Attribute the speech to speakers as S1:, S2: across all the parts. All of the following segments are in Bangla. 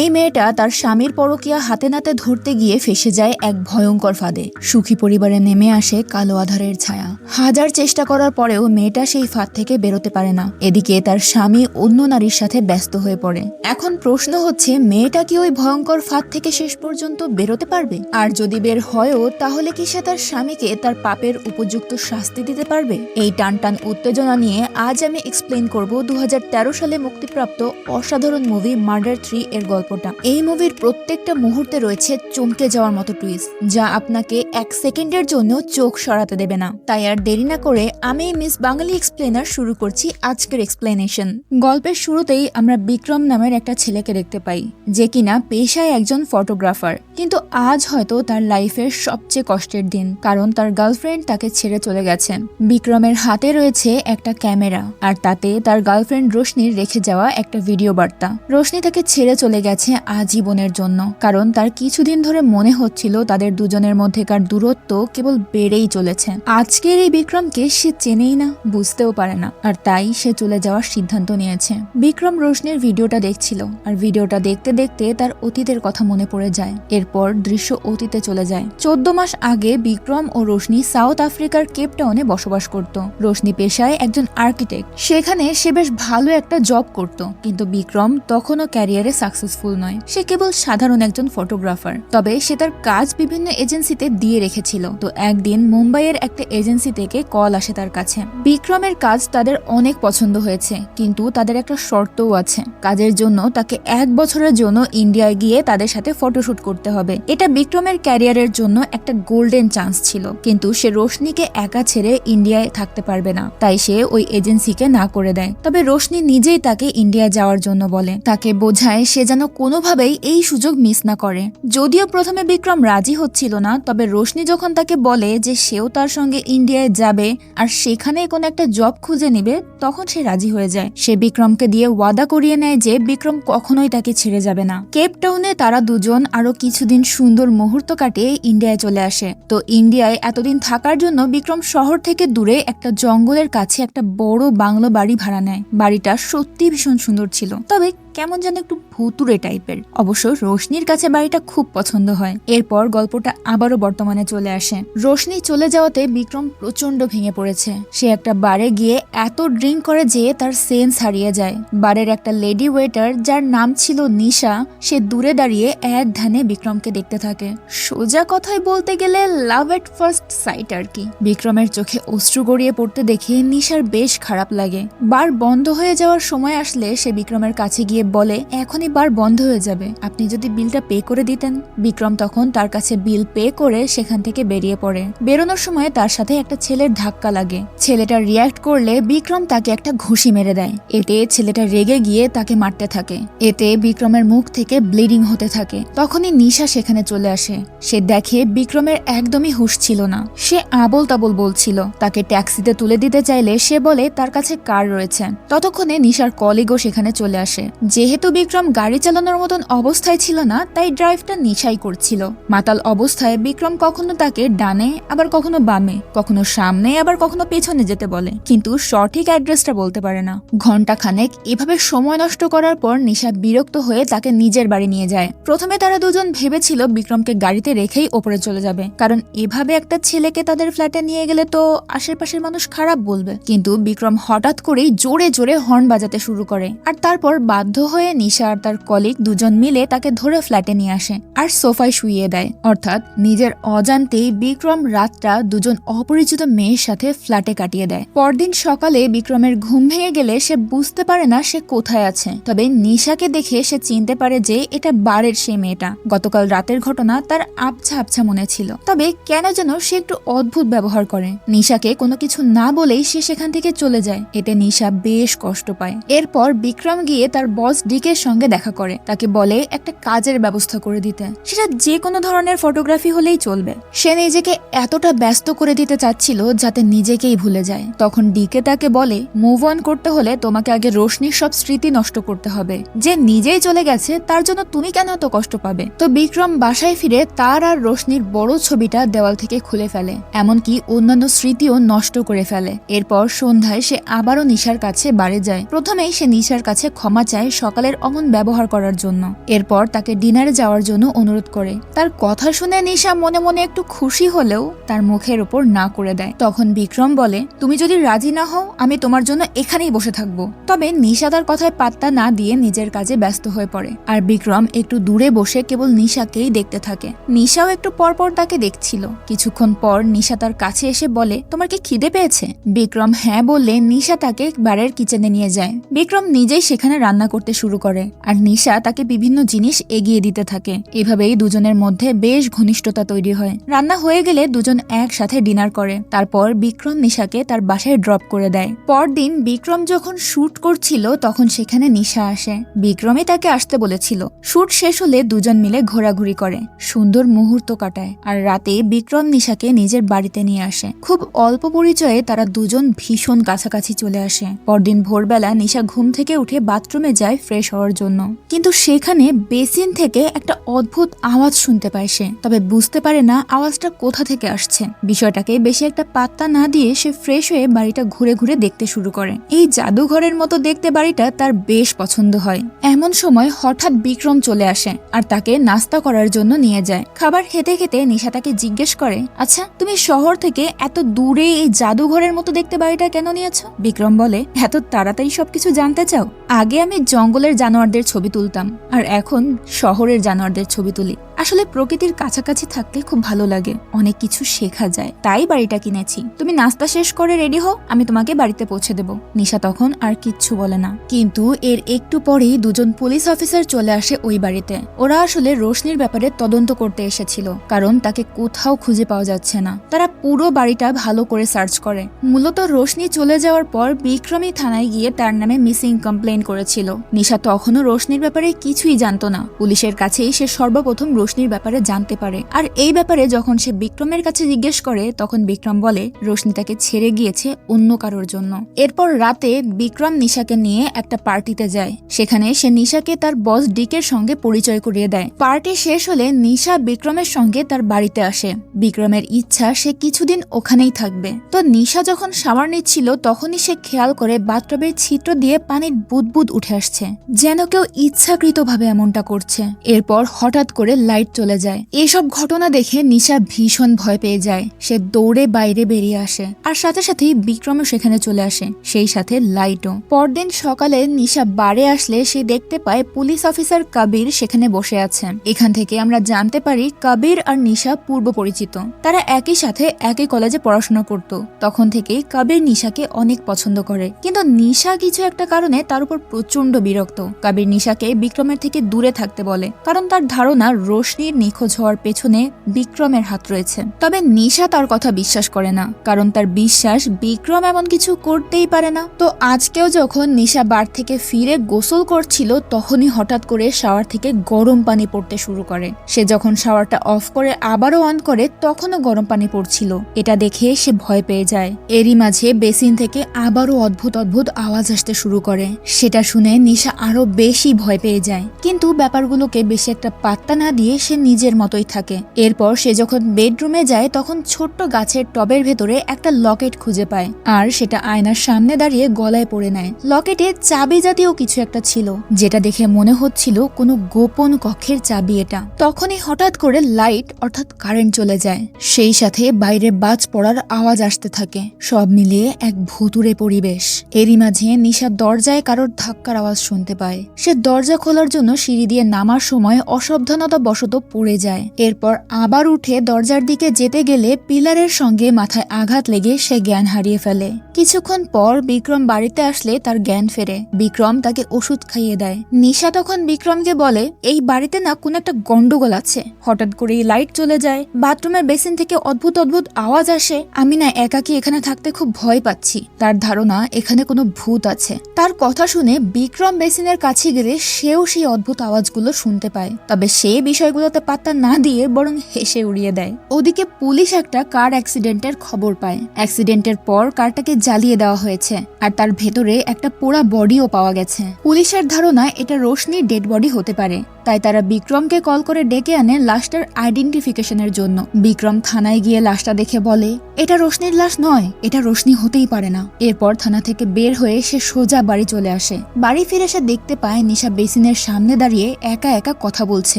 S1: এই মেয়েটা তার স্বামীর পরকিয়া হাতে নাতে ধরতে গিয়ে ফেসে যায় এক ভয়ঙ্কর ফাঁদে। সুখী পরিবারে নেমে আসে কালো আধারের ছায়া। হাজার চেষ্টা করার পরেও মেয়েটা সেই ফাঁদ থেকে বেরোতে পারে না। এদিকে তার স্বামী অন্য নারীর সাথে ব্যস্ত হয়ে পড়ে। এখন প্রশ্ন হচ্ছে, মেয়েটা কি ওই ভয়ঙ্কর ফাঁদ থেকে শেষ পর্যন্ত বেরোতে পারবে? আর যদি বের হয়ও, তাহলে কি সে তার স্বামীকে তার পাপের উপযুক্ত শাস্তি দিতে পারবে? এই টান টান উত্তেজনা নিয়ে আজ আমি এক্সপ্লেন করব দু হাজার তেরো সালে মুক্তিপ্রাপ্ত অসাধারণ মুভি মার্ডার থ্রি এর গল্পটা। এই মুভির প্রত্যেকটা মুহূর্তে রয়েছে চমকে যাওয়ার মতো টুইস্ট যা আপনাকে এক সেকেন্ডের জন্য চোখ সরাতে দেবে না। তাই আর দেরি না করে আমি মিস বাঙালি এক্সপ্লেনার শুরু করছি আজকের এক্সপ্লেনেশন গল্পের শুরুতেই আমরা বিক্রম নামের একটা ছেলেকে দেখতে পাই, যে কিনা পেশায় একজন ফটোগ্রাফার কিন্তু আজ হয়তো তার লাইফের সবচেয়ে কষ্টের দিন, কারণ তার গার্লফ্রেন্ড তাকে ছেড়ে চলে গেছে। বিক্রমের হাতে রয়েছে একটা ক্যামেরা, আর তাতে তার গার্লফ্রেন্ড রোশনির রেখে যাওয়া একটা ভিডিও বার্তা। রোশনি তাকে ছেড়ে চলে গেছে। আজীবনের জন্য। কারণ তার কিছুদিন ধরে মনে হচ্ছিল তাদের দুজনের মধ্যেকার দূরত্ব কেবল বেড়েই চলেছে। আজকের এই বিক্রমকে সে চেনেই না, বুঝতেও পারে না। আর তাই সে চলে যাওয়ার সিদ্ধান্ত নিয়েছে। বিক্রম রোশনির ভিডিওটা দেখছিল। আর ভিডিওটা দেখতে দেখতে তার অতীতের কথা মনে পড়ে যায়। এরপর দৃশ্য অতীতে চলে যায়। চোদ্দ মাস আগে বিক্রম ও রোশনি সাউথ আফ্রিকার কেপটাউনে বসবাস করত। রোশনি পেশায় একজন আর্কিটেক্ট। সেখানে সে বেশ ভালো একটা জব করত। কিন্তু বিক্রম তখনও ক্যারিয়ারে সাকসেসফুল নয়। সে কেবল সাধারণ একজন ফটোগ্রাফার তবে সে তার কাজ বিভিন্ন এজেন্সিতে দিয়ে রেখেছিল। তো একদিন মুম্বাইয়ের একটা এজেন্সি থেকে কল আসে তার কাছে। বিক্রমের কাজ তাদের অনেক পছন্দ হয়েছে, কিন্তু তাদের একটা শর্তও আছে। কাজের জন্য তাকে এক বছরের জন্য ইন্ডিয়ায় গিয়ে তাদের সাথে ফটোশুট করতে হবে। এটা বিক্রমের ক্যারিয়ারের জন্য একটা গোল্ডেন চান্স ছিল, কিন্তু সে রোশনিকে একা ছেড়ে ইন্ডিয়ায় থাকতে পারবে না। তাই সে ওই এজেন্সিকে না করে দেয়। তবে রোশনি নিজেই তাকে ইন্ডিয়া যাওয়ার জন্য বলে। তাকে বোঝায় সে যেন কোনোভাবেই এই সুযোগ মিস না করে। যদিও প্রথমে বিক্রম রাজি হচ্ছিল না, তবে রোশনি যখন তাকে বলে যে সেও তার সঙ্গে ইন্ডিয়ায় যাবে আর সেখানে কোনো একটা জব খুঁজে নিবে, তখন সে রাজি হয়ে যায়। সে বিক্রমকে দিয়ে ওয়াদা করিয়ে নেয় যে বিক্রম কখনোই তাকে ছেড়ে যাবে না। কেপ টাউনে তারা দুজন আরও কিছুদিন সুন্দর মুহূর্ত কাটিয়ে ইন্ডিয়ায় চলে আসে। তো ইন্ডিয়ায় এতদিন থাকার জন্য বিক্রম শহর থেকে দূরে একটা জঙ্গলের কাছে একটা বড় বাংলো বাড়ি ভাড়া নেয়। বাড়িটা সত্যি ভীষণ সুন্দর ছিল। তবে কেমন যেন একটু ভুতুরে টাইপের। অবশ্য রোশনির কাছে বাড়িটা খুব পছন্দ হয়। এরপর গল্পটা আবারও বর্তমানে চলে আসে। রোশনি চলে যাওয়াতে বিক্রম প্রচণ্ড ভেঙে পড়েছে। সে একটা বারে গিয়ে এত ড্রিঙ্ক করে যে তার সেন্স হারিয়ে যায়। বারের একটা লেডি ওয়েটার যার নাম ছিল নিশা, সে দূরে দাঁড়িয়ে এক ধ্যানে বিক্রমকে দেখতে থাকে। সোজা কথায় বলতে গেলে লাভ এট ফার্স্ট সাইট আর কি। বিক্রমের চোখে অশ্রু গড়িয়ে পড়তে দেখে নিশার বেশ খারাপ লাগে। বার বন্ধ হয়ে যাওয়ার সময় আসলে সে বিক্রমের কাছে গিয়ে বলে এখনই বার বন্ধ হয়ে যাবে। আপনি যদি বিলটা পে করে দিতেন। বিক্রম তখন তার কাছে বিল পে করে সেখান থেকে বেরিয়ে পড়ে। বেরোনোর সময় তার সাথে একটা ছেলের ধাক্কা লাগে। ছেলেটা রিয়াক্ট করলে বিক্রম তাকে একটা ঘুষি মেরে দেয়। এতে ছেলেটা রেগে গিয়ে তাকে মারতে থাকে। এতে বিক্রমের মুখ থেকে ব্লিডিং হতে থাকে। তখনই নিশা সেখানে চলে আসে। সে দেখে বিক্রমের একদমই হুশ ছিল না। সে আবল তাবল বলছিল, তাকে ট্যাক্সিতে তুলে দিতে চাইলে সে বলে তার কাছে কার রয়েছে। ততক্ষণে নিশার কলিগও সেখানে চলে আসে যেহেতু বিক্রম গাড়ি চালানোর মতন অবস্থায় ছিল না, তাই ড্রাইভটা নিশাই করছিল। মাতাল অবস্থায় বিক্রম কখনো তাকে ডানে, আবার কখনো বামে, কখনো সামনে, আবার কখনো পেছনে যেতে বলে। কিন্তু সঠিক অ্যাড্রেসটা বলতে পারে না। ঘণ্টা খানেক এভাবে সময় নষ্ট করার পর নিশা বিরক্ত হয়ে তাকে নিজের বাড়ি নিয়ে যায়। প্রথমে তারা দুজন ভেবেছিল বিক্রমকে গাড়িতে রেখেই ওপরে চলে যাবে। কারণ এভাবে একটা ছেলেকে তাদের ফ্ল্যাটে নিয়ে গেলে তো আশেপাশের মানুষ খারাপ বলবে। কিন্তু বিক্রম হঠাৎ করেই জোরে জোরে হর্ন বাজাতে শুরু করে। আর তারপর বাধ্য হয়ে নিশা আর তার কলিগ দুজন মিলে তাকে ধরে ফ্ল্যাটে নিয়ে আসে আর সোফায় শুইয়ে দেয়। অর্থাৎ নিজের অজান্তেই বিক্রম রাতটা দুজন অপরিচিত মেয়ের সাথে ফ্ল্যাটে কাটিয়ে দেয়। পরদিন সকালে বিক্রমের ঘুম ভেঙে গেলে সে বুঝতে পারে না সে কোথায় আছে। তবে নিশাকে দেখে সে চিনতে পারে যে এটা বারের সেই মেয়েটা। গতকাল রাতের ঘটনা তার আবছা আবছা মনে ছিল। তবে কেন যেন সে একটু অদ্ভুত ব্যবহার করে। নিশাকে কোনো কিছু না বলেই সে সেখান থেকে চলে যায়। এতে নিশা বেশ কষ্ট পায়। এরপর বিক্রম গিয়ে তার বস ডিকের সঙ্গে দেখা করে। তাকে বলে একটা কাজের ব্যবস্থা করে দিতে। সেটা যে কোনো ধরনের ফটোগ্রাফি হলেই চলবে। সে নিজেকে এতটা ব্যস্ত করে দিতে চাচ্ছিল যাতে নিজেকেই ভুলে যায়। তখন ডিকে তাকে বলে মুভ অন করতে হলে তোমাকে আগে রোশনির সব স্মৃতি নষ্ট করতে হবে। যে নিজেই চলে গেছে, তার জন্য তুমি কেন এত কষ্ট পাবে? তো বিক্রম বাসায় ফিরে তার আর রোশনির বড় ছবিটা দেওয়াল থেকে খুলে ফেলে। এমনকি অন্যান্য স্মৃতিও নষ্ট করে ফেলে। এরপর সন্ধ্যায় সে আবারও নিশার কাছে বাড়ি যায়। প্রথমেই সে নিশার কাছে ক্ষমা চায় সকালের অমন ব্যবহার করার জন্য। এরপর তাকে ডিনারে যাওয়ার জন্য অনুরোধ করে। তার কথা শুনে নিশা মনে মনে একটু খুশি হলেও তার মুখের ওপর না করে দেয়। তখন বিক্রম বলে, তুমি যদি রাজি না হও, আমি তোমার জন্য এখানেই বসে থাকব। তবে নিশা তার কথায় পাত্তা না দিয়ে নিজের কাজে ব্যস্ত হয়ে পড়ে। আর বিক্রম একটু দূরে বসে কেবল নিশাকেই দেখতে থাকে। নিশাও একটু পরপর তাকে দেখছিল। কিছুক্ষণ পর নিশা তার কাছে এসে বলে, তোমার কি খিদে পেয়েছে? বিক্রম হ্যাঁ বললে নিশা তাকে বারের কিচেনে নিয়ে যায়। বিক্রম নিজেই সেখানে রান্না করতে শুরু করে। আর নিশা তাকে বিভিন্ন জিনিস এগিয়ে দিতে থাকে। এভাবেই দুজনের মধ্যে বেশ ঘনিষ্ঠতা তৈরি হয়। রান্না হয়ে গেলে দুজন একসাথে ডিনার করে। তারপর বিক্রম নিশাকে তার বাসায় ড্রপ করে দেয়। পরদিন বিক্রম যখন শ্যুট করছিল, তখন সেখানে নিশা আসে। বিক্রমই তাকে আসতে বলেছিল। শ্যুট শেষ হলে দুজন মিলে ঘোরাঘুরি করে। সুন্দর মুহূর্ত কাটায়। আর রাতে বিক্রম নিশাকে নিজের বাড়িতে নিয়ে আসে। খুব অল্প পরিচয়ে তারা দুজন ভীষণ কাছাকাছি চলে আসে। পরদিন ভোরবেলা নিশা ঘুম থেকে উঠে বাথরুমে যায় ফ্রেশ হওয়ার জন্য। কিন্তু সেখানে বেসিন থেকে একটা অদ্ভুত আওয়াজ শুনতে পায় সে। তবে বুঝতে পারে না আওয়াজটা কোথা থেকে আসছে। বিষয়টাকে বেশি একটা পাত্তা না দিয়ে সে ফ্রেশ হয়ে বাড়িটা ঘুরে ঘুরে দেখতে শুরু করে। এই জাদুঘরের মতো দেখতে বাড়িটা তার বেশ পছন্দ হয়। এমন সময় হঠাৎ বিক্রম চলে আসে আর তাকে নাস্তা করার জন্য নিয়ে যায়। খাবার খেতে খেতে নিশা তাকে জিজ্ঞেস করে আচ্ছা তুমি শহর থেকে এত দূরে এই জাদুঘরের মতো দেখতে বাড়িটা কেন নিয়েছো? বিক্রম বলে, এত তাড়াতাড়ি সবকিছু জানতে চাও? আগে আমি জঙ্গলের জানোয়ারদের ছবি তুলতাম আর এখন শহরের জানোয়ারদের ছবি তুলি। আসলে প্রকৃতির কাছাকাছি থাকতে খুব ভালো লাগে। অনেক কিছু শেখা যায়। তাই বাড়িটা কিনেছি। তুমি নাস্তা শেষ করে রেডি হও, আমি তোমাকে বাড়িতে পৌঁছে দেব। নিশা তখন আর কিচ্ছু বলে না। কিন্তু এর একটু পরেই দুজন পুলিশ অফিসার চলে আসে ওই বাড়িতে। ওরা আসলে রোশনির ব্যাপারে তদন্ত করতে এসেছিল, কারণ তাকে কোথাও খুঁজে পাওয়া যাচ্ছে না। তারা পুরো বাড়িটা ভালো করে সার্চ করে। মূলত রোশনি চলে যাওয়ার পর বিক্রমী থানায় গিয়ে তার নামে মিসিং কমপ্লেন করেছিল। নিশা তখনও রোশনির ব্যাপারে কিছুই জানতো না। পুলিশের কাছেই সে সর্বপ্রথম রোশনির ব্যাপারে জানতে পারে। আর এই ব্যাপারে যখন সে বিক্রমের কাছে জিজ্ঞেস করে, তখন বিক্রম বলে, রোশনি তাকে ছেড়ে গিয়েছে অন্য কারোর জন্য। এরপর রাতে বিক্রম নিশাকে নিয়ে একটা পার্টিতে যায়। সেখানে সে নিশাকে তার বস ডিকের সঙ্গে পরিচয় করিয়ে দেয়। পার্টি শেষ হলে নিশা বিক্রমের সঙ্গে তার বাড়িতে আসে। বিক্রমের ইচ্ছা, সে কিছুদিন ওখানেই থাকবে। তো নিশা যখন শাওয়ার নিচ্ছিল, তখনই সে খেয়াল করে বাথটবের ছিদ্র দিয়ে পানির বুদবুদ উঠে আসছে। যেন কেউ ইচ্ছাকৃতভাবে এমনটা করছে। এরপর হঠাৎ করে লাইট চলে যায়। এসব ঘটনা দেখে নিশা ভীষণ ভয় পেয়ে যায়। সে দৌড়ে বাইরে বেরিয়ে আসে। আর সাথে সাথেই বিক্রমও সেখানে চলে আসে, সেই সাথে লাইটও। পরদিন সকালে নিশা বারে আসলে সে দেখতে পায় পুলিশ অফিসার কবির সেখানে বসে আছে। এখান থেকে আমরা জানতে পারি কবির আর নিশা পূর্ব পরিচিত। তারা একই সাথে একই কলেজে পড়াশোনা করত। তখন থেকেই কবির নিশাকে অনেক পছন্দ করে। কিন্তু নিশা কিছু একটা কারণে তার উপর প্রচণ্ড বিরক্ত। কবির নিশাকে বিক্রমের থেকে দূরে থাকতে বলে। কারণ তার ধারণা রোশনির নিখোঁজ হওয়ার পেছনে বিক্রমের হাত রয়েছে। তবে নিশা তার কথা বিশ্বাস করে না, কারণ তার বিশ্বাস বিক্রম এমন কিছু করতেই পারে না। তো আজকেও যখন নিশা বার থেকে ফিরে গোসল করছিল, তখনই হঠাৎ করে শাওয়ার থেকে গরম পানি পড়তে শুরু করে। সে যখন শাওয়ারটা অফ করে আবারও অন করে, তখনও গরম পানি পড়ছিল। এটা দেখে সে ভয় পেয়ে যায়। এরই মাঝে বেসিন থেকে আবারও অদ্ভুত অদ্ভুত আওয়াজ আসতে শুরু করে। সেটা শুনে নিশা আরও বেশি ভয় পেয়ে যায়। কিন্তু ব্যাপারগুলোকে বেশি একটা পাত্তা না দিয়ে সে নিজের মতোই থাকে। এরপর সে যখন বেডরুমে যায়, তখন ছোট্ট গাছের টবের ভেতরে একটা লকেট খুঁজে পায় আর সেটা আয়নার সামনে দাঁড়িয়ে গলায় পড়ে নেয়। লকেটে চাবি জাতীয় কিছু একটা ছিল, যেটা দেখে মনে হচ্ছিল কোনো গোপন কক্ষের চাবি এটা। তখনই হঠাৎ করে লাইট, অর্থাৎ কারেন্ট চলে যায়। সেই সাথে বাইরে বাজ পড়ার আওয়াজ আসতে থাকে। সব মিলিয়ে এক ভুতুরে পরিবেশ। এরই মাঝে নিশা দরজায় কারোর ধাক্কার আওয়াজ শুনতে পায়। সে দরজা খোলার জন্য সিঁড়ি দিয়ে নামার সময় অসাবধানতা বশত পড়ে যায়। এরপর আবার উঠে দরজার দিকে যেতে গেলে পিলারের সঙ্গে মাথায় আঘাত লেগে সে জ্ঞান হারিয়ে ফেলে। কিছুক্ষণ পর বিক্রম বাড়িতে আসলে তার জ্ঞান ফেরে। বিক্রম তাকে ওষুধ খাইয়ে দেয়। নিশা তখন বিক্রমকে বলে, এই বাড়িতে না কোন একটা গন্ডগোল আছে। হঠাৎ করে লাইট চলে যায়, বাথরুমের বেসিন থেকে অদ্ভুত অদ্ভুত আওয়াজ আসে। আমি না একাকি এখানে থাকতে খুব ভয় পাচ্ছি। তার ধারণা এখানে কোনো ভূত আছে। তার কথা শুনে বিক্রম বেসিনের কাছে গেলে সেও সেই অদ্ভুত আওয়াজগুলো শুনতে পায়। তবে সে বিষয় বিষয়গুলোতে পাত্তা না দিয়ে বরং হেসে উড়িয়ে দেয়। ওদিকে পুলিশ একটা কার অ্যাক্সিডেন্টের খবর পায়। অ্যাক্সিডেন্টের পর কারটাকে জ্বালিয়ে দেওয়া হয়েছে আর তার ভেতরে একটা পোড়া বডিও পাওয়া গেছে। পুলিশের ধারণা এটা রোশনির ডেড বডি হতে পারে। তাই তারা বিক্রমকে কল করে ডেকে আনে লাশটার আইডেন্টিফিকেশনের জন্য। বিক্রম থানায় গিয়ে লাশটা দেখে বলে, এটা রোশনির লাশ নয়, এটা রোশনি হতেই পারে না। এরপর থানা থেকে বের হয়ে সে সোজা বাড়ি চলে আসে। বাড়ি ফিরে সে দেখতে পায় নিশা বেসিনের সামনে দাঁড়িয়ে একা একা কথা বলছে।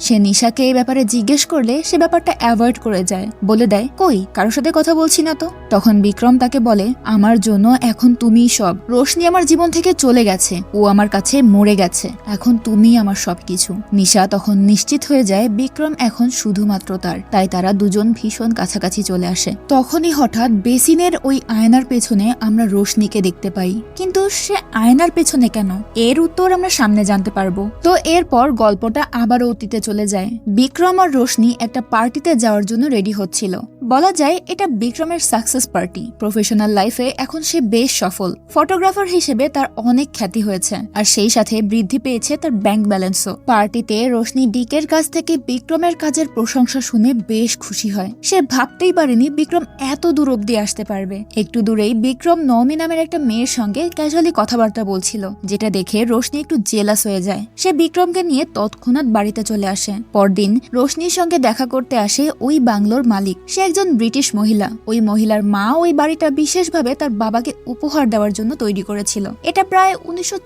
S1: সে নিশাকে এই ব্যাপারে জিজ্ঞেস করলে সে ব্যাপারটা অ্যাভয়েড করে যায়। বলে দেয়, কই, কারোর সাথে কথা বলছি না তো? তখন বিক্রম তাকে বলে, আমার জন্য এখন তুমিই সব। রোশনি আমার জীবন থেকে চলে গেছে। ও আমার কাছে মরে গেছে। এখন তুমি আমার সবকিছু। নিশা তখন নিশ্চিত হয়ে যায়, বিক্রম এখন শুধুমাত্র তার। তাই তারা দুজন ভীষণ কাছাকাছি চলে আসে। তখনই হঠাৎ বেসিনের ওই আয়নার পেছনে আমরা রোশনিকে দেখতে পাই। কিন্তু সে আয়নার পেছনে কেন? এর উত্তর আমরা সামনে জানতে পারব। তো এরপর গল্পটা আবারও অতীতে চলে যায়। বিক্রম আর রোশনি একটা পার্টিতে যাওয়ার জন্য রেডি হচ্ছিল। বলা যায় এটা বিক্রমের সাকসেস পার্টি প্রফেশনাল লাইফে এখন সে বেশ সফল। ফটোগ্রাফার হিসেবে তার অনেক খ্যাতি হয়েছে। আর সেই সাথে বৃদ্ধি পেয়েছে তার ব্যাংক ব্যালেন্সও পার্টিতে রোশনি ডিকের কাছ থেকে বিক্রমের কাজের প্রশংসা শুনে বেশ খুশি হয়। সে ভাবতেই পারেনি বিক্রম এত দূর অব্দি আসতে পারবে। একটু দূরেই বিক্রম নওমি নামের একটা মেয়ের সঙ্গে ক্যাজুয়ালি কথাবার্তা বলছিল, যেটা দেখে রোশনি একটু জেলাস হয়ে যায়। সে বিক্রমকে নিয়ে তৎক্ষণাৎ বাড়িতে চলে আসে। পরদিন রোশনির সঙ্গে দেখা করতে আসে ওই বাংলোর মালিক। সে একজন ব্রিটিশ মহিলা। ওই মহিলার মা ওই বাড়িটা বিশেষভাবে তার বাবাকে উপহার দেওয়ার জন্য তৈরি করেছিল। এটা প্রায় উনিশশো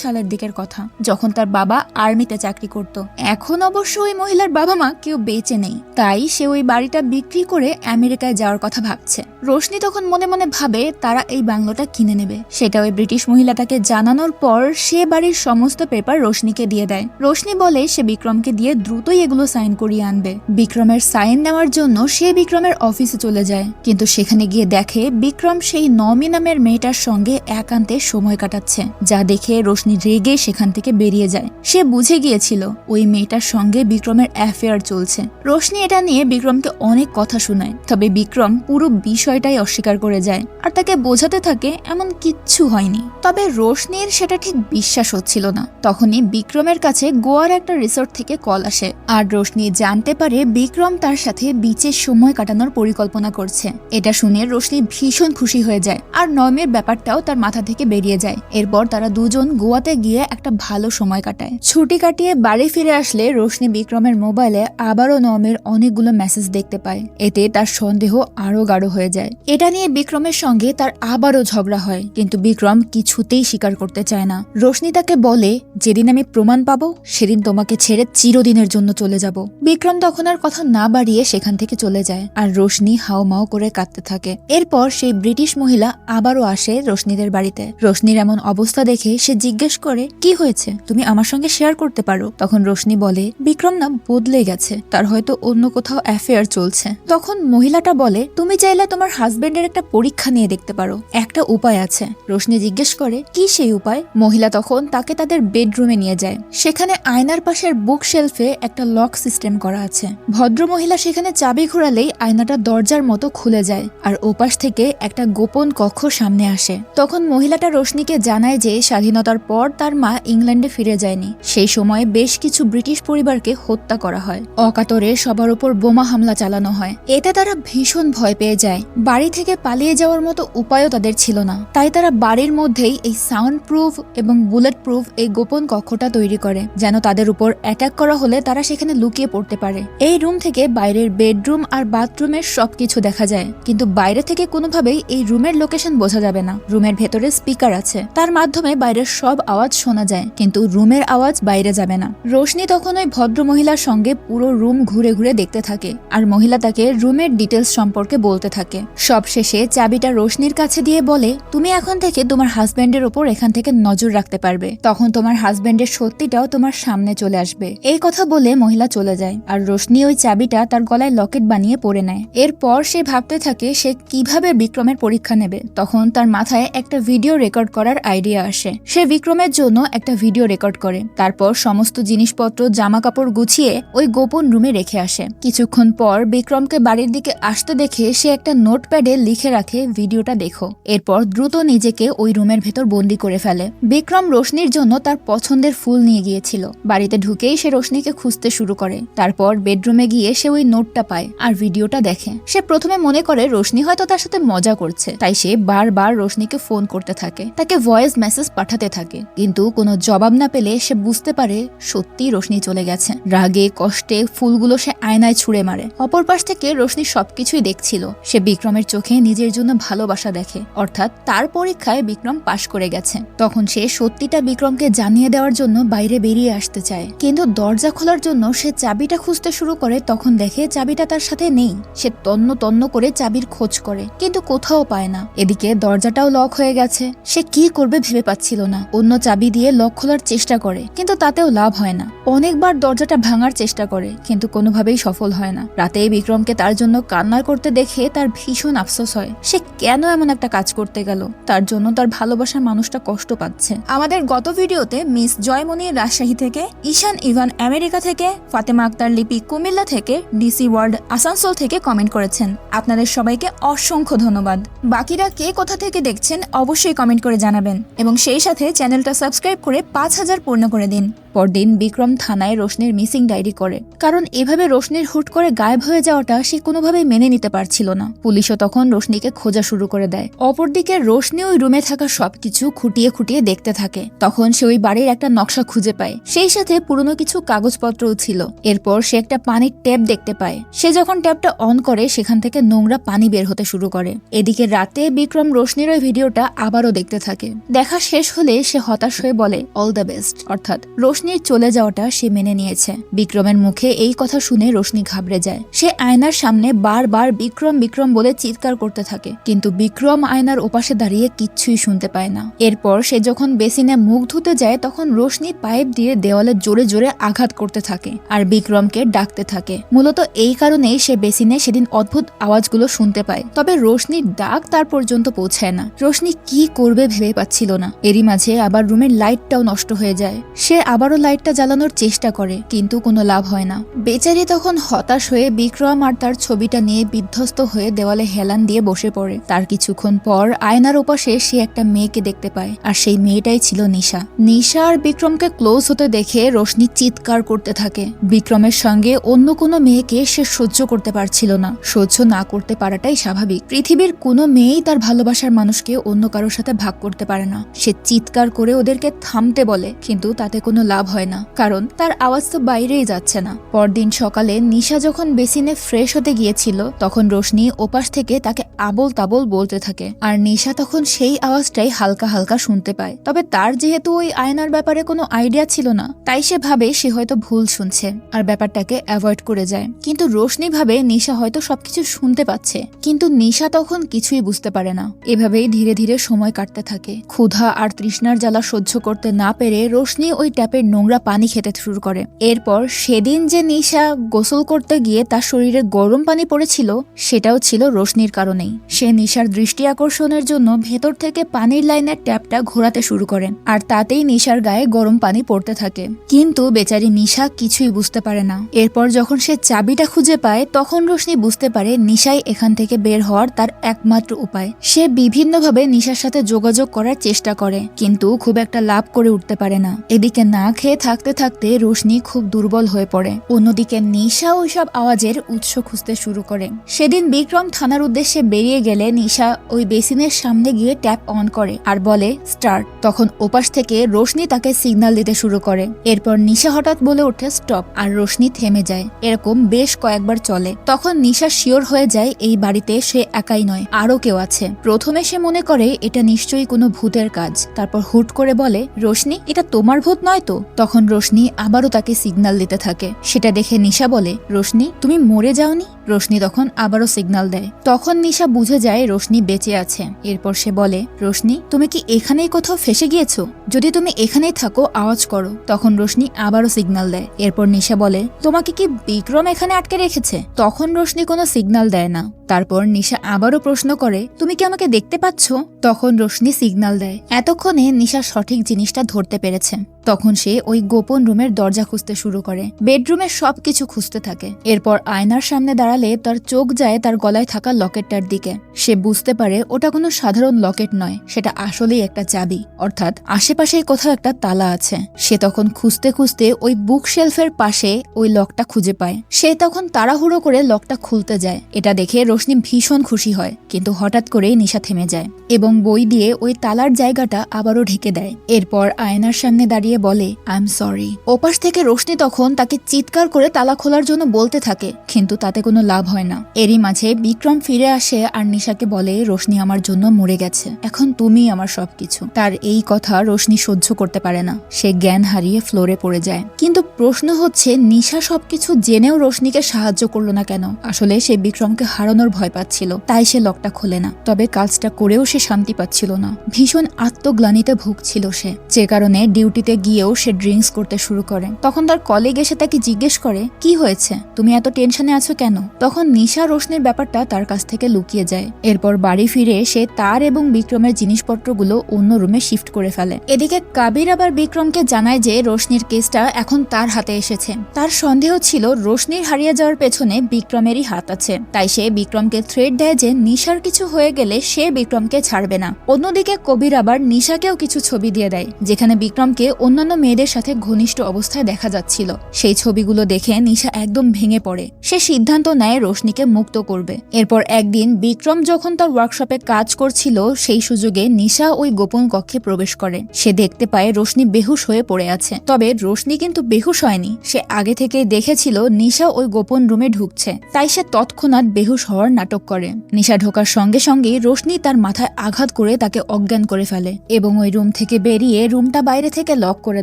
S1: সালের দিকের কথা, যখন তার বাবা আর্মিতে চাকরি করত। এখন অবশ্য ওই মহিলার বাবা মা কেউ বেঁচে নেই। তাই সে ওই বাড়িটা বিক্রি করে আমেরিকায় যাওয়ার কথা ভাবছে। রোশনি তখন মনে মনে ভাবে তারা এই বাংলোটা কিনে নেবে। সেটা ওই ব্রিটিশ মহিলাটাকে জানানোর পর সে বাড়ির সমস্ত পেপার রোশনিকে দিয়ে দেয়। রোশনি বলে সে বিক্রমকে দিয়ে দ্রুতই এগুলো সাইন করিয়ে আনবে। বিক্রমের সাইন নেওয়ার জন্য সে বিক্রমের অফিসে চলে যায়। কিন্তু সেখানে গিয়ে দেখে বিক্রম সেই নমি নামের মেয়েটার সঙ্গে একান্তে সময় কাটাচ্ছে, যা দেখে রোশনি রেগে সেখান থেকে বেরিয়ে যায়। সে বুঝে গিয়েছিল, ওই মেয়েটার সঙ্গে বিক্রমের অ্যাফেয়ার চলছে। রোশনি এটা নিয়ে বিক্রমকে অনেক কথা শোনায়, তবে বিক্রম পুরো বিষয়টাই অস্বীকার করে যায়, আর তাকে বোঝাতে থাকে এমন কিচ্ছু হয়নি। তবে রোশনির সেটা ঠিক বিশ্বাস হচ্ছিল না। তখনই বিক্রমের কাছে গোয়ার একটা রিসোর্ট থেকে কল আসে, আর রোশনি জানতে পারে বিক্রম তার সাথে বিচের সময় কাটানোর পরিকল্পনা করছে। এটা শুনে রোশনি ভীষণ খুশি হয়ে যায়। আর নয়মের ব্যাপারটাও তার মাথা থেকে বেরিয়ে যায়। এরপর তারা দুজন গোয়াতে গিয়ে একটা ভালো সময় কাটায়। ছুটি কাটিয়ে বাড়ি ফিরে আসলে রোশনি বিক্রমের মোবাইলে আবারও নয়মের অনেকগুলো মেসেজ দেখতে পায়। এতে তার সন্দেহ আরও গাঢ় হয়ে যায়। এটা নিয়ে বিক্রমের সঙ্গে তার আবারও ঝগড়া হয়। কিন্তু বিক্রম কিছুতেই স্বীকার করতে চায় না। রোশনি তাকে বলে, যেদিন আমি প্রমাণ পাবো, সেদিন তোমাকে ছেড়ে চিরদিনের জন্য চলে যাব। বিক্রম তখন আর কথা না বাড়িয়ে সেখান থেকে চলে যায়। আর রোশনি হাওমাও করে কাঁদতে থাকে। এরপর সেই ব্রিটিশ মহিলা আবারও আসে রোশনিদের বাড়িতে। রোশনির এমন অবস্থা দেখে সে জিজ্ঞেস করে, কি হয়েছে? তুমি আমার সঙ্গে শেয়ার করতে পারো? তখন রোশনি বলে, বিক্রম না বদলে গেছে। তার হয়তো অন্য কোথাও অ্যাফেয়ার চলছে। তখন মহিলাটা বলে, তুমি চাইলে তোমার হাজবেন্ডের একটা পরীক্ষা নিয়ে দেখতে পারো। একটা উপায় আছে। রোশনি জিজ্ঞেস করে, কি সেই উপায়? মহিলা তখন তাকে তাদের বেডরুমে নিয়ে যায়। সেখানে আয়নার পাশের বুক শেলফে একটা লক সিস্টেম করা আছে। ভদ্র মহিলা সেখানে চাবি ঘোরালেই আয়নাটা দরজার মতো খুলে যায় আর ওপাশ থেকে একটা গোপন কক্ষ সামনে আসে। তখন মহিলাটা রোশনিকে জানায় যে স্বাধীনতার পর তার মা ইংল্যান্ডে ফিরে যায়নি। সেই সময় বেশ কিছু ব্রিটিশ পরিবারকে হত্যা করা হয়। অকাতরে সবার উপর বোমা হামলা চালানো হয়। এতে তারা ভীষণ ভয় পেয়ে যায়। বাড়ি থেকে পালিয়ে যাওয়ার মতো উপায়ও তাদের ছিল না। তাই তারা বাড়ির মধ্যেই এই সাউন্ড প্রুফ এবং বুলেট প্রুফ এই গোপন কক্ষটা তৈরি করে, যেন তাদের উপর অ্যাটাক করা হলে তারা সেখানে লুকিয়ে পড়তে পারে। এই রুম থেকে বাইরের বেডরুম আর বাথরুমের সবকিছু দেখা যায়, কিন্তু বাইরে থেকে কোনোভাবেই এই রুমের লোকেশন বোঝা যাবে না। রুমের ভেতরে স্পিকার আছে। তার মাধ্যমে বাইরের সব আওয়াজ শোনা যায়, কিন্তু রুমের আওয়াজ বাইরে যাবে না। রোশনি তখন ওই ভদ্র মহিলার সঙ্গে পুরো রুম ঘুরে ঘুরে দেখতে থাকে, আর মহিলা তাকে রুমের ডিটেলস সম্পর্কে বলতে থাকে। সবশেষে চাবিটা রোশনির কাছে দিয়ে বলে, তুমি এখন থেকে তোমার হাজবেন্ডের ওপর এখান থেকে নজর রাখতে পারবে। তখন তোমার হাজবেন্ডের সত্যিটাও তোমার সামনে চলে আসবে। এই কথা বলে মহিলা চলে যায়, আর রোশনি ওই চাবিটা তার গলায় লকেট বানিয়ে পরে নেয়। নেয় এরপর সে ভাবতে থাকে সে কীভাবে বিক্রমের পরীক্ষা নেবে। তখন তার মাথায় একটা ভিডিও রেকর্ড করার আইডিয়া আসে। সে বিক্রমের জন্য একটা ভিডিও রেকর্ড করে। তারপর সমস্ত জিনিসপত্র জামা কাপড় গুছিয়ে ওই গোপন রুমে রেখে আসে। কিছুক্ষণ পর বিক্রমকে বাড়ির দিকে আসতে দেখে সে একটা নোট নোটপ্যাডে লিখে রাখে, ভিডিওটা দেখো। এরপর দ্রুত নিজেকে ওই রুমের ভেতর বন্দি করে ফেলে। বিক্রম রোশনির জন্য তার পছন্দের ফুল নিয়ে গিয়েছিল। বাড়িতে ঢুকেই সে রোশনিকে খুঁজতে শুরু করে। তারপর বেডরুমে গিয়ে সে ওই নোটটা পায়। আর ভিডিওটা দেখে। সে প্রথমে মনে করে রোশনি হয়তো তার সাথে মজা করছে। তাই সে বারবার রোশনিকে ফোন করতে থাকে। তাকে ভয়েস মেসেজ পাঠাতে থাকে। কিন্তু কোনো জবাব না পেলে সে বুঝতে পারে সত্যি রোশনি চলে গেছে। রাগে, কষ্টে ফুলগুলো সে আয়নায় ছুঁড়ে মারে। অপর পাশ থেকে রোশনি সবকিছুই দেখছিল। সে বিক্রমের চোখে নিজের জন্য ভালোবাসা দেখে। অর্থাৎ তার পরীক্ষায় বিক্রম পাশ করে গেছে। তখন সে সত্যিটা বিক্রমকে জানিয়ে দেওয়ার জন্য বাইরে বেরিয়ে আসতে চায়। কিন্তু দরজা খোলার জন্য সে চাবিটা খুঁজতে শুরু করে। তখন দেখে চাবিটা তার সাথে নেই। সে তন্ন তন্ন করে চাবির খোঁজ করে, কিন্তু কোথাও পায় না। এদিকে দরজাটাও লক হয়ে গেছে। সে কি করবে ভেবে পাচ্ছিল না। অন্য চাবি দিয়ে লক খোলার চেষ্টা করে, কিন্তু তাতেও লাভ হয় না। অনেকবার দরজাটা ভাঙার চেষ্টা করে, কিন্তু কোনোভাবেই সফল হয় না। রাতে বিক্রমকে তার জন্য কান্নার করতে দেখে তার ভীষণ আফসোস হয়। সে কেন এমন একটা কাজ করতে গেল? তার জন্য তার ভালোবাসার মানুষটা কষ্ট পাচ্ছে। আমাদের গত ভিডিওতে মিস জয়মণি রাজশাহী থেকে, ঈশান ইভান আমেরিকা থেকে, ফাতেমা আক্তার লিপি কুমিল্লা থেকে, ডিসি ওয়ার্ল্ড আসানসোল থেকে কমেন্ট করেছেন। আপনাদের সবাইকে অসংখ্য ধন্যবাদ। বাকিরা কে কোথা থেকে দেখছেন অবশ্যই কমেন্ট করে জানাবেন। এবং সেই সাথে চ্যানেলটা সাবস্ক্রাইব করে পাঁচ হাজার পূর্ণ করে দিন। পরদিন বিক্রম থানায় রোশনির মিসিং ডায়েরি করে। কারণ এভাবে রোশনির হুট করে গায়েব হয়ে যাওয়াটা সে কোনোভাবেই মেনে নিতে পারছিল না। পুলিশও তখন রোশনিকে খোঁজা শুরু করে দেয়। অপরদিকে রোশনি ওই রুমে থাকা সবকিছু খুঁটিয়ে খুঁটিয়ে দেখতে থাকে। তখন সে ওই বাড়ির একটা নকশা খুঁজে পায়। সেই সাথে পুরনো কিছু কাগজপত্রও ছিল। এরপর সে একটা পানির ট্যাপ দেখতে পায়। সে যখন ট্যাপটা অন করে সেখান থেকে নোংরা পানি বের হতে শুরু করে। এদিকে রাতে বিক্রম রোশনির ওই ভিডিওটা আবারও দেখতে থাকে। দেখা শেষ হলে সে হতাশ হয়ে বলে অল দ্য বেস্ট অর্থাৎ রোশনির চলে যাওয়াটা সে মেনে নিয়েছে। বিক্রমের মুখে এই কথা শুনে রোশনি ঘাবড়ে যায়। সে আয়নার সামনে বারবার বিক্রম বিক্রম বলে চিৎকার করতে থাকে। কিন্তু বিক্রম আয়নার ওপাশে দাঁড়িয়ে কিচ্ছুই শুনতে পায় না। এরপর সে যখন বেসিনে মুখ ধুতে যায়, তখন রোশনি পাইপ দিয়ে দেওয়ালে জোরে জোরে আঘাত করতে থাকে। আর বিক্রমকে ডাকতে থাকে। মূলত এই কারণেই সে বেসিনে সেদিন অদ্ভুত আওয়াজগুলো শুনতে পায়। তবে রোশনির ডাক তার পর্যন্ত পৌঁছায় না। রোশনি কি করবে ভেবে পাচ্ছিল না। এরই মাঝে আবার রুমের লাইটটাও নষ্ট হয়ে যায়। সে আবারও লাইটটা জ্বালানোর চেষ্টা করে, কিন্তু কোনো লাভ হয় না। বেচারি তখন হতাশ হয়ে বিক্রম আর তার ছবিটা নিয়ে বিধ্বস্ত হয়ে দেওয়ালে হেলান দিয়ে বসে পড়ে। তার কিছুক্ষণ পর আয়নার ওপাশে সে একটা মেয়েকে দেখতে পায়, আর সেই মেয়েটাই ছিল নিশা। নিশা আর বিক্রমকে ক্লোজ হতে দেখে রোশনি চিৎকার করতে থাকে। বিক্রমের সঙ্গে অন্য কোনো মেয়েকে সে সহ্য করতে পারছিল না। সহ্য না করতে পারাটাই স্বাভাবিক। পৃথিবীর কোনো মেয়েই তার ভালোবাসার মানুষকে অন্য কারোর সাথে ভাগ করতে পারে না। সে চিৎকার করে ওদেরকে থামতে বলে, কিন্তু তাতে কোনো লাভ হয় না, কারণ তার আওয়াজ তো বাইরেই যাচ্ছে না। পরদিন সকালে নিশা যখন বেসিনে ফ্রেশ হতে গিয়েছিল, তখন রোশনি ওপাশ থেকে তাকে আবল তাবল বলতে থাকে। আর নিশা তখন সেই আওয়াজটাই হালকা হালকা শুনতে পায়। তবে তার যেহেতু ওই আয়নার ব্যাপারে কোনো আইডিয়া ছিল না, তাই সে ভাবে সে হয়তো ভুল শুনছে, আর ব্যাপারটাকে অ্যাভয়েড করে যায়। কিন্তু রোশনি ভাবে নিশা হয়তো সবকিছু শুনতে পাচ্ছে, কিন্তু নিশা তখন কিছুই বুঝতে পারে না। এভাবেই ধীরে ধীরে সময় কাটতে থাকে। ক্ষুধা আর তৃষ্ণার জ্বালা সহ্য করতে না পেরে রোশনি ওই ট্যাপের নোংরা পানি খেতে শুরু করে। এরপর সেদিন যে নিশা গোসল করতে গিয়ে তার শরীরে গরম পানি পড়েছিল, সেটাও ছিল রোশনির কারণেই। সে নিশার দৃষ্টি আকর্ষণের জন্য ভেতর থেকে পানির লাইনের ট্যাপটা ঘোরাতে শুরু করে, আর তাতেই নিশার গায়ে গরম পানি পড়তে থাকে। কিন্তু বেচারি নিশা কিছুই বুঝতে পারে না। এরপর যখন সে চাবিটা খুঁজে পায়, তখন বুঝতে পারে নিশাই এখান থেকে বের হওয়ার তার একমাত্র উপায়। সে বিভিন্নভাবে নিশার সাথে যোগাযোগ করার চেষ্টা করে, কিন্তু খুব একটা লাভ করে উঠতে পারে না। এদিকে না খেয়ে থাকতে থাকতে রোশনি খুব দুর্বল হয়ে পড়ে। অন্যদিকে নিশা ওইসব আওয়াজের উৎস খুঁজতে শুরু করে। সেদিন বিক্রম থানার উদ্দেশ্যে বেরিয়ে গেলে নিশা ওই বেসিনের সামনে গিয়ে ট্যাপ অন করে আর বলে, স্টার্ট। তখন ওপাশ থেকে রোশনি তাকে সিগন্যাল দিতে শুরু করে। এরপর নিশা হঠাৎ বলে ওঠে, স্টপ। আর রোশনি থেমে যায়। এরকম বেশ কয়েকবার চলে। তখন নিশা শিওর হয়ে যায় এই বাড়িতে সে একাই নয়, আরও কেউ আছে। প্রথমে সে মনে করে, এটা নিশ্চয়ই কোনো ভূতের কাজ। তারপর হুট করে বলে, রোশনি, এটা তোমার ভূত নয় তো? তখন রোশনি আবারও তাকে সিগনাল দিতে থাকে। সেটা দেখে নিশা বলে, রোশনি, তুমি মরে যাওনি? রোশনি তখন আবারও সিগনাল দেয়। তখন নিশা বুঝে যায় রোশনি বেঁচে আছে। এরপর সে বলে, রোশনি, তুমি কি এখানেই কোথাও ফেসে গিয়েছো? যদি তুমি এখানেই থাকো, আওয়াজ করো। তখন রোশনি আবারও সিগনাল দেয়। এরপর নিশা বলে, তোমাকে কি বিক্রম এখানে আটকে রেখেছে? তখন রোশনি কোনো সিগন্যাল দেয় না। তারপর নিশা আবারও প্রশ্ন করে, তুমি কি আমাকে দেখতে পাচ্ছ? তখন রোশনি সিগন্যাল দেয়। এতক্ষণে নিশা সঠিক জিনিসটা ধরতে পেরেছে। তখন সে ওই গোপন রুমের দরজা খুঁজতে শুরু করে। বেডরুমের সবকিছু খুঁজতে থাকে। এরপর আয়নার সামনে দাঁড়ালে তার চোখ যায় তার গলায় থাকা লকেটটার দিকে। সে বুঝতে পারে ওটা কোনো সাধারণ লকেট নয়, সেটা আসলেই একটা চাবি। অর্থাৎ আশেপাশে কোথাও একটা তালা আছে। সে তখন খুঁজতে খুঁজতে ওই বুক শেলফের পাশে ওই লকটা খুঁজে পায়। সে তখন তাড়াহুড়ো করে লকটা খুলতে যায়। এটা দেখে রোশনি ভীষণ খুশি হয়, কিন্তু হঠাৎ করেই নিশা থেমে যায় এবং বই দিয়ে ওই তালার জায়গাটা আবারও ঢেকে দেয়। এরপর আয়নার সামনে দাঁড়িয়ে বলে আই এম সরি ওপাশ থেকে রোশনি তখন তাকে চিৎকার করে তালা খোলার জন্য বলতে থাকে, কিন্তু তাতে কোনো লাভ হয় না। এরই মাঝে বিক্রম ফিরে আসে আর নিশাকে বলে, রোশনি আমার জন্য মরে গেছে। এখন তুমি আমার সবকিছু। তার এই কথা রোশনি সহ্য করতে পারে না। সে জ্ঞান হারিয়ে ফ্লোরে পড়ে যায়। কিন্তু প্রশ্ন হচ্ছে, নিশা সবকিছু জেনেও রোশনিকে সাহায্য করল না কেন? আসলে সে বিক্রমকে হারানোর ভয় পাচ্ছিল, তাই সে লকটা খোলে না। তবে কাজটা করেও সে শান্তি পাচ্ছিল না। ভীষণ আত্মগ্লানিতে ভুগছিল সে। যে কারণে ডিউটিতে গিয়েও সে ড্রিঙ্কস করতে শুরু করে। তখন তার কলিগ এসে তাকে জিজ্ঞেস করে, কি হয়েছে? তুমি এত টেনশনে আছো কেন? তখন নিশা রোশনির ব্যাপারটা তার কাছ থেকে লুকিয়ে যায়। এরপর বাড়ি ফিরে সে তার এবং বিক্রমের জিনিসপত্রগুলো অন্য রুমে শিফট করে ফেলে। এদিকে কাবির আবার বিক্রমকে জানায় যে রোশনির কেসটা এখন তার হাতে এসেছে। তার সন্দেহ ছিল রোশনির হারিয়ে যাওয়ার পেছনে বিক্রমেরই হাত আছে। তাই সে বিক্রমকে থ্রেড দেয় যে নিশার কিছু হয়ে গেলে সে বিক্রমকে ছাড়বে না। অন্যদিকে কবির আবার নিশাকেও কিছু ছবি দিয়ে দেয়, যেখানে বিক্রমকে অন্যান্য মেয়েদের সাথে ঘনিষ্ঠ অবস্থায় দেখা যাচ্ছিল। সেই ছবিগুলো দেখে নিশা একদম ভেঙে পড়ে। সে সিদ্ধান্ত নেয় রোশনিকে মুক্ত করবে। এরপর একদিন বিক্রম যখন তার ওয়ার্কশপে কাজ করছিল, সেই সুযোগে নিশা ওই গোপন কক্ষে প্রবেশ করে। সে দেখতে পায় রোশনি বেহুশ হয়ে পড়ে আছে। তবে রোশনি কিন্তু বেহুশ হয়নি। সে আগে থেকেই দেখেছিল নিশা ওই গোপন রুমে ঢুকছে। তাই সে তৎক্ষণাৎ বেহুশ হওয়ার নাটক করে। নিশা ঢোকার সঙ্গে সঙ্গে রোশনি তার মাথায় আঘাত করে তাকে অজ্ঞান করে ফেলে এবং ওই রুম থেকে বেরিয়ে রুমটা বাইরে থেকে লক করে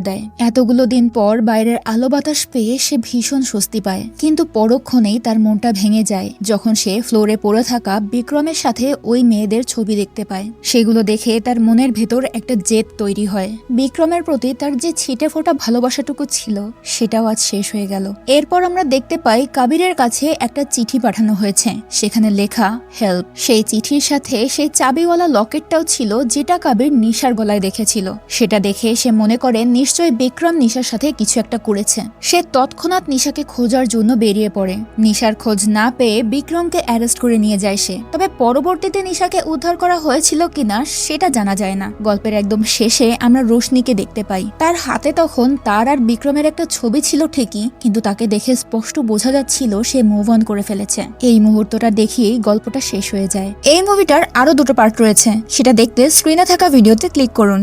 S1: দেয়। এতগুলো দিন পর বাইরের আলো বাতাস পেয়ে সে ভীষণ স্বস্তি পায়। কিন্তু পরক্ষণেই তার মনটা ভেঙে যায়, যখন সে ফ্লোরে পড়ে থাকা বিক্রমের সাথে ওই মেয়েদের ছবি দেখতে পায়। সেগুলো দেখে তার মনের ভেতর একটা জেদ তৈরি হয়। বিক্রমের প্রতি তার যে ছিটে ফোটা ভালোবাসাটুকু ছিল, সেটাও আজ শেষ হয়ে গেল। এরপর আমরা দেখতে পাই কাবিরের কাছে একটা চিঠি পাঠানো হয়েছে। সেখানে লেখা, হেল্প সেই চিঠির সাথে সেই চাবিওয়ালা লকেটটাও ছিল যেটা কাবির নিশার গলায় দেখেছিল। সেটা দেখে সে মনে করে নিশ্চয়ই বিক্রম নিশার সাথে কিছু একটা করেছে। সে তৎক্ষণাৎ নিশাকে খোঁজার জন্য বেরিয়ে পড়ে। নিশার খোঁজ না পেয়ে বিক্রমকে অ্যারেস্ট করে নিয়ে যায় সে। তবে পরবর্তীতে নিশাকে উদ্ধার করা হয়েছিল কিনা সেটা জানা যায় না। গল্পের একদম শেষে আমরা রোশনিকে দেখতে পাই। তার হাতে তখন তার আর বিক্রমের একটা ছবি ছিল ঠিকই, কিন্তু তাকে দেখে স্পষ্ট বোঝা যাচ্ছিল সে মুভ অন করে ফেলেছে। এই মুহূর্তটা দেখিয়েই গল্পটা শেষ হয়ে যায়। এই মুভিটার আরও দুটো পার্ট রয়েছে। সেটা দেখতে স্ক্রিনে থাকা ভিডিওতে ক্লিক করুন।